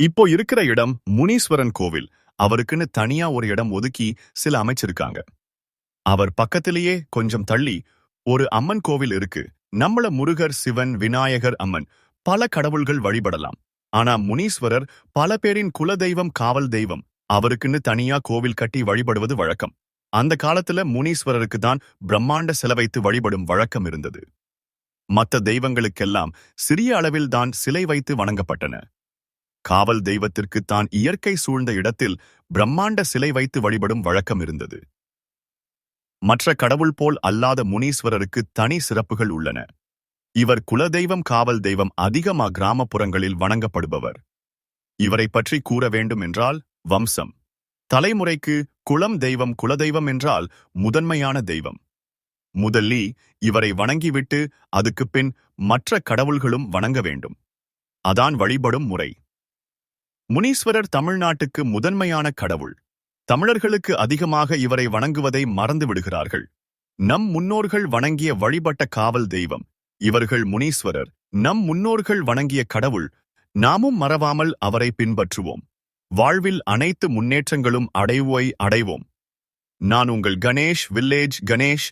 இப்போ இருக்கிற இடம் முனீஸ்வரன் கோவில். அவருக்குன்னு தனியா ஒரு இடம் ஒதுக்கி சில அமைச்சிருக்காங்க. அவர் பக்கத்திலேயே கொஞ்சம் தள்ளி ஒரு அம்மன் கோவில் இருக்கு. நம்மள முருகர் சிவன் விநாயகர் அம்மன் பல கடவுள்கள் வழிபடலாம். ஆனா முனீஸ்வரர் பல பேரின் குலதெய்வம் காவல் தெய்வம். அவருக்குன்னு தனியா கோவில் கட்டி வழிபடுவது வழக்கம். அந்த காலத்துல முனீஸ்வரருக்கு தான் பிரம்மாண்ட செலவைத்து வழிபடும் வழக்கம் இருந்தது. மற்ற தெய்வங்களுக்கெல்லாம் சிறிய அளவில் தான் சிலை வைத்து வணங்கப்பட்டன. காவல் தெய்வத்திற்கு தான் இயற்கை சூழ்ந்த இடத்தில் பிரம்மாண்ட சிலை வைத்து வழிபடும் வழக்கம் இருந்தது. மற்ற கடவுள் போல் அல்லாத முனீஸ்வரருக்கு தனி சிறப்புகள் உள்ளன. இவர் குலதெய்வம் காவல் தெய்வம் அதிகமா கிராமப்புறங்களில் வணங்கப்படுபவர். இவரை பற்றி கூற வேண்டும் என்றால் வம்சம். தலைமுறைக்கு குலம் தெய்வம் குலதெய்வம் என்றால் முதன்மையான தெய்வம். முதல்லி இவரை வணங்கிவிட்டு அதுக்குப் பின் மற்ற கடவுள்களும் வணங்க வேண்டும். அதான் வழிபடும் முறை. முனீஸ்வரர் தமிழ்நாட்டுக்கு முதன்மையான கடவுள். தமிழர்களுக்கு அதிகமாக இவரை வணங்குவதை மறந்து விடுகிறார்கள் நம் முன்னோர்கள் வணங்கிய வழிபட்ட காவல் தெய்வம் இவர்கள் முனீஸ்வரர். நம் முன்னோர்கள் வணங்கிய கடவுள் நாமும் மறவாமல் அவரை பின்பற்றுவோம். வாழ்வில் அனைத்து முன்னேற்றங்களும் அடைவோய் அடைவோம். நான் உங்கள் கணேஷ் வில்லேஜ் கணேஷ்